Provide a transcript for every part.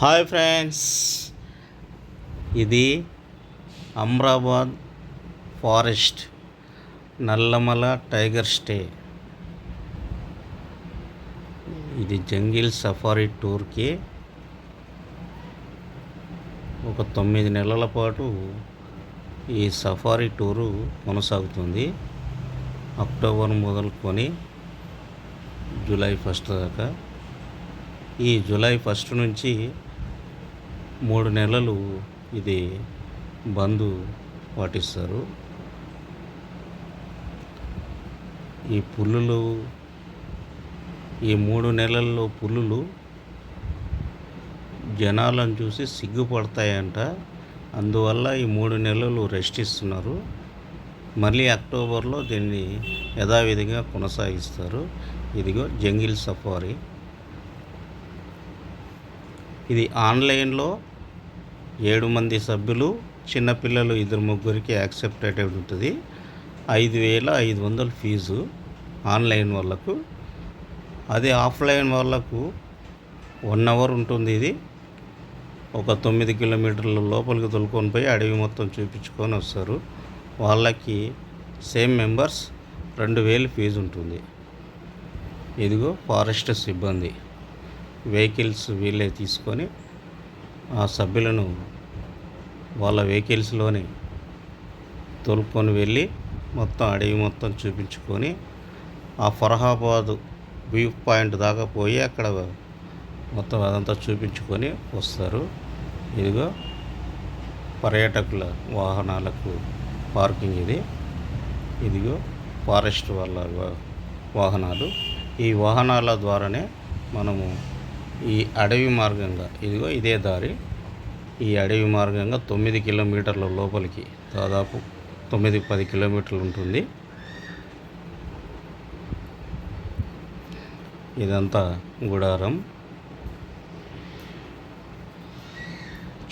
Hi friends. ఇది Amrabad forest Nallamala tiger stay. ఇది jungle safari టూర్కి ఒక తొమ్మిది నెలల పాటు ఈ సఫారీ టూరు కొనసాగుతుంది. అక్టోబర్ మొదలుకొని జూలై ఫస్ట్ దాకా. ఈ జూలై ఫస్ట్ నుంచి మూడు నెలలు ఇది బంద్ పాటిస్తారు. ఈ పులులు ఈ మూడు నెలల్లో పులులు జనాలను చూసి సిగ్గుపడతాయంట. అందువల్ల ఈ మూడు నెలలు రెస్ట్ ఇస్తున్నారు. మళ్ళీ అక్టోబర్లో దీన్ని యథావిధిగా కొనసాగిస్తారు. ఇదిగో జంగిల్ సఫారీ. ఇది ఆన్లైన్లో ఏడు మంది సభ్యులు చిన్నపిల్లలు ఇద్దరు ముగ్గురికి యాక్సెప్ట్ యాక్సెప్టెడ్ ఉంటుంది. ఐదు వేల ఐదు వందల ఫీజు ఆన్లైన్ వాళ్ళకు. అదే ఆఫ్లైన్ వాళ్ళకు వన్ అవర్ ఉంటుంది ఇది. ఒక తొమ్మిది కిలోమీటర్ల లోపలికి తొలుకొని పోయి అడవి మొత్తం చూపించుకొని వస్తారు. వాళ్ళకి సేమ్ మెంబర్స్ రెండు వేలు ఫీజు ఉంటుంది. ఇదిగో ఫారెస్ట్ సిబ్బంది. వెహికల్స్ వీళ్ళే తీసుకొని ఆ సభ్యులను వాళ్ళ వెహికల్స్లోనే తోలుకొని వెళ్ళి మొత్తం అడవి మొత్తం చూపించుకొని ఆ ఫరహాబాద్ వ్యూ పాయింట్ దాకా పోయి అక్కడ మొత్తం అదంతా చూపించుకొని వస్తారు. ఇదిగో పర్యాటకుల వాహనాలకు పార్కింగ్ ఇది. ఇదిగో ఫారెస్ట్ వాళ్ళ వా- వాహనాలు. ఈ వాహనాల ద్వారానే మనము ఈ అడవి మార్గంగా ఇదిగో ఇదే దారి. ఈ అడవి మార్గంగా తొమ్మిది కిలోమీటర్ల లోపలికి దాదాపు తొమ్మిది పది కిలోమీటర్లు ఉంటుంది. ఇదంతా గుడారం.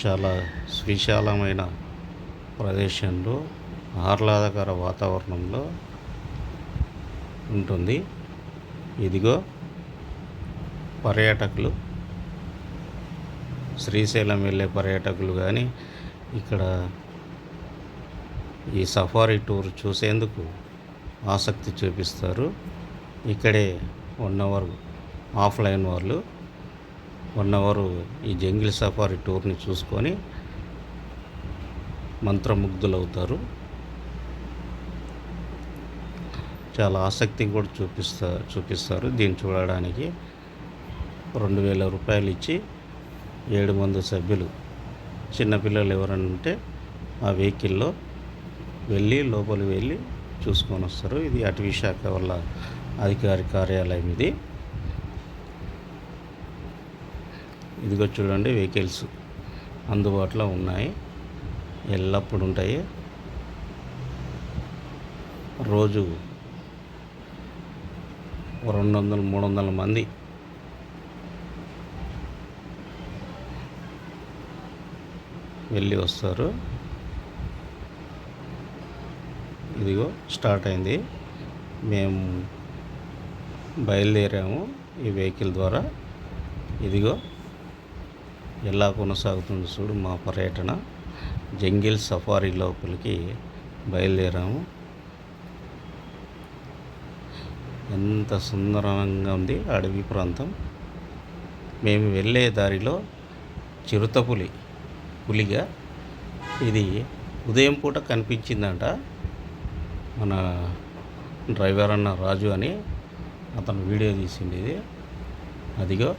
చాలా విశాలమైన ప్రదేశంలో ఆహ్లాదకర వాతావరణంలో ఉంటుంది. ఇదిగో పర్యాటకులు శ్రీశైలం వెళ్ళే పర్యాటకులు కానీ ఇక్కడ ఈ సఫారీ టూర్ చూసేందుకు ఆసక్తి చూపిస్తారు. ఇక్కడే వన్ అవర్ ఆఫ్లైన్ వాళ్ళు వన్ అవర్ ఈ జంగిల్ సఫారీ టూర్ని చూసుకొని మంత్రముగ్ధులవుతారు. చాలా ఆసక్తి కూడా చూపిస్తా చూపిస్తారు. దీన్ని చూడడానికి రెండు వేల రూపాయలు ఇచ్చి ఏడు మంది సభ్యులు. చిన్నపిల్లలు ఎవరైనా ఉంటే ఆ వెహికల్లో వెళ్ళి లోపలికి వెళ్ళి చూసుకొని వస్తారు. ఇది అటవీ శాఖ వల్ల అధికారి కార్యాలయం ఇది. ఇదిగో చూడండి వెహికల్స్ అందుబాటులో ఉన్నాయి. ఎల్లప్పుడు ఉంటాయి. రోజు రెండు వందల మూడు వందల మంది వెళ్ళి వస్తారు. ఇదిగో స్టార్ట్ అయింది. మేము బయలుదేరాము ఈ వెహికల్ ద్వారా. ఇదిగో ఎలా కొనసాగుతుంది చూడు మా పర్యటన. జంగిల్ సఫారీ లోపలికి బయలుదేరాము. ఎంత సుందరంగా ఉంది అడవి ప్రాంతం. మేము వెళ్ళే దారిలో చిరుతపులి పులిగా. ఇది ఉదయం పూట కనిపించిందంట. మన డ్రైవర్ అన్న రాజు అని అతను వీడియో తీసింది ఇది. అదిగో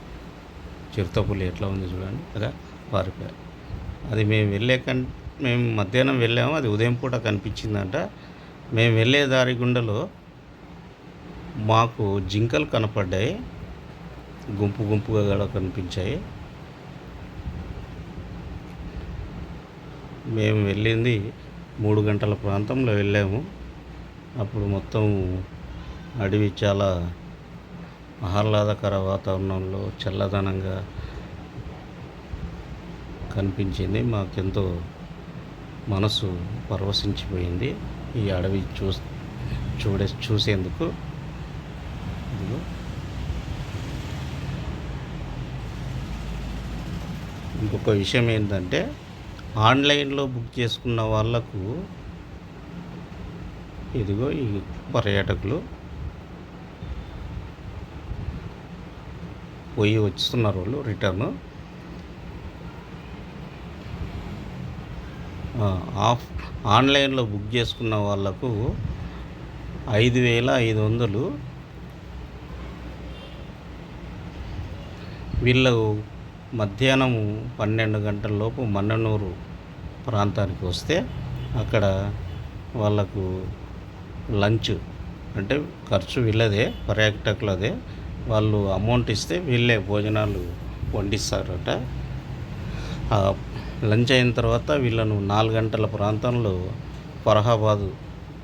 చిరుతపులి ఎట్లా ఉంది చూడండి. అలా పారిపోయా. అది మేము వెళ్ళే కన్ మేము మధ్యాహ్నం వెళ్ళాము అది ఉదయం పూట కనిపించిందంట. మేము వెళ్ళే దారి గుండెలో మాకు జింకలు కనపడ్డాయి. గుంపు గుంపుగా కూడా కనిపించాయి. మేము వెళ్ళింది మూడు గంటల ప్రాంతంలో వెళ్ళాము. అప్పుడు మొత్తం అడవి చాలా ఆహ్లాదకర వాతావరణంలో చల్లదనంగా కనిపించింది. మాకెంతో మనసు పరవశించిపోయింది ఈ అడవి చూ చూడే చూసేందుకు. ఇంకొక విషయం ఏంటంటే ఆన్లైన్లో బుక్ చేసుకున్న వాళ్ళకు ఇదిగో ఈ పర్యాటకులు పోయి వస్తున్నారు వాళ్ళు రిటర్న్. ఆఫ్ ఆన్లైన్లో బుక్ చేసుకున్న వాళ్ళకు ఐదు వేల ఐదు వందలు. వీళ్ళు మధ్యాహ్నం పన్నెండు గంటల లోపు మన్ననూరు ప్రాంతానికి వస్తే అక్కడ వాళ్ళకు లంచ్ అంటే ఖర్చు వీళ్ళదే పర్యాటకులదే. వాళ్ళు అమౌంట్ ఇస్తే వీళ్ళే భోజనాలు వండిస్తారట. లంచ్ అయిన తర్వాత వీళ్ళను నాలుగు గంటల ప్రాంతంలో Farahabad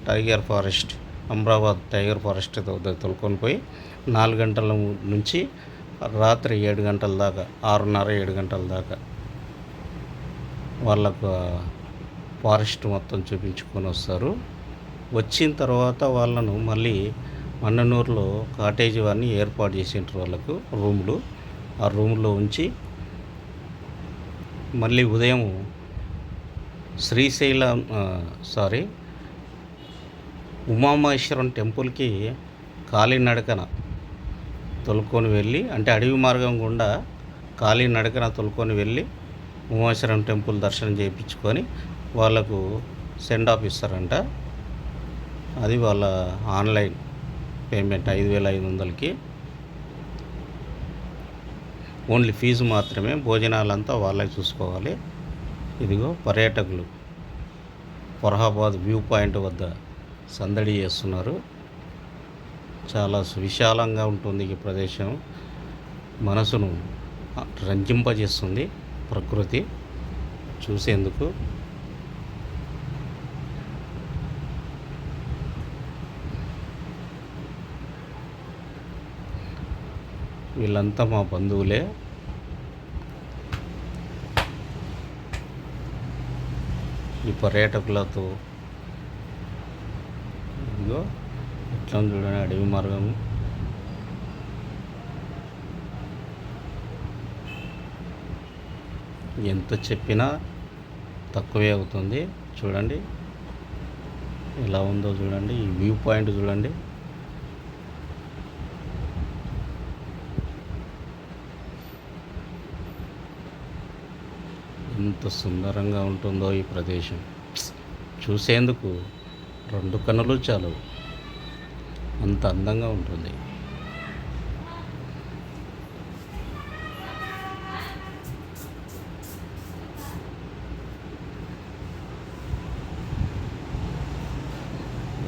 tiger forest Amrabad tiger forest తొలుకొని పోయి నాలుగు గంటల నుంచి రాత్రి ఏడు గంటల దాకా ఆరున్నర ఏడు గంటల దాకా వాళ్ళకు ఫారెస్ట్ మొత్తం చూపించుకొని వస్తారు. వచ్చిన తర్వాత వాళ్ళను మళ్ళీ మన్ననూరులో కాటేజీ వారిని ఏర్పాటు చేసింటారు వాళ్ళకు రూములు. ఆ రూమ్లో ఉంచి మళ్ళీ ఉదయం శ్రీశైలం సారీ ఉమామహేశ్వరం టెంపుల్కి కాలినడకన తొలుకొని వెళ్ళి అంటే అడవి మార్గం గుండా కాలినడకన తొలుకొని వెళ్ళి ఉమాశ్వరం టెంపుల్ దర్శనం చేయించుకొని వాళ్ళకు సెండ్ ఆఫ్ ఇస్తారంట. అది వాళ్ళ ఆన్లైన్ పేమెంట్ ఐదు వేల ఐదు వందలకి. ఓన్లీ ఫీజు మాత్రమే భోజనాలంతా వాళ్ళే చూసుకోవాలి. ఇదిగో పర్యాటకులు ఫరహాబాద్ వ్యూ పాయింట్ వద్ద సందడి చేస్తున్నారు. చాలా సువిశాలంగా ఉంటుంది ఈ ప్రదేశం. మనసును రంజింపజేస్తుంది. ప్రకృతి చూసేందుకు. వీళ్ళంతా మా బంధువులే. ఈ పర్యాటకులతో ఇదిగో ఎట్లా చూడండి అడవి మార్గము. ఎంత చెప్పినా తక్కువే అవుతుంది. చూడండి. ఎలా ఉందో చూడండి. ఈ వ్యూ పాయింట్ చూడండి. ఎంత సుందరంగా ఉంటుందో ఈ ప్రదేశం. చూసేందుకు రెండు కన్నులు చాలు. అంత అందంగా ఉంటుంది.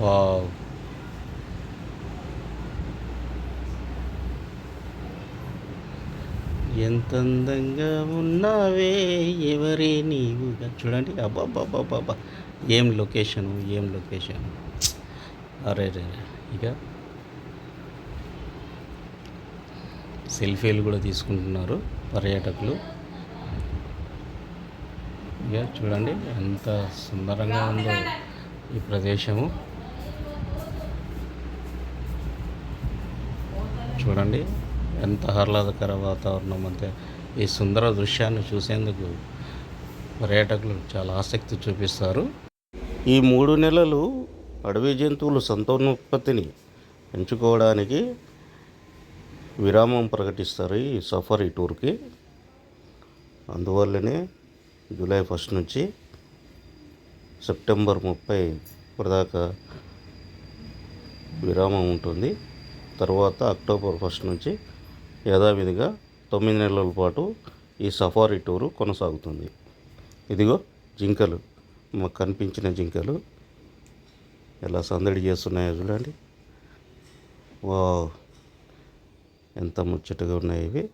వావ్ ఎంత అందంగా ఉన్నావే ఎవరే నీవుగా చూడండి. అబ్బాబ్బాబ్బాబ్బా ఏం లొకేషను? ఏం లొకేషన్? అరే రే రే. ఇక సెల్ఫీలు కూడా తీసుకుంటున్నారు పర్యాటకులు. ఇక చూడండి ఎంత సుందరంగా ఉందో ఈ ప్రదేశము. చూడండి. ఎంత ఆహ్లాదకర వాతావరణం మధ్య ఈ సుందర దృశ్యాన్ని చూసేందుకు పర్యాటకులు చాలా ఆసక్తి చూపిస్తారు. ఈ మూడు నెలలు అడవి జంతువులు సంతానోత్పత్తిని పెంచుకోవడానికి విరామం ప్రకటిస్తారు ఈ సఫరీ టూర్కి. అందువల్లనే జూలై ఫస్ట్ నుంచి సెప్టెంబర్ ముప్పై దాకా విరామం ఉంటుంది. తర్వాత అక్టోబర్ ఫస్ట్ నుంచి యథావిధిగా తొమ్మిది నెలల పాటు ఈ సఫారీ టూరు కొనసాగుతుంది. ఇదిగో జింకలు మాకు కనిపించిన జింకలు. ఎలా సందడి చేస్తున్నాయో చూడండి. వా ఎంత ముచ్చటగా ఉన్నాయి ఇవి.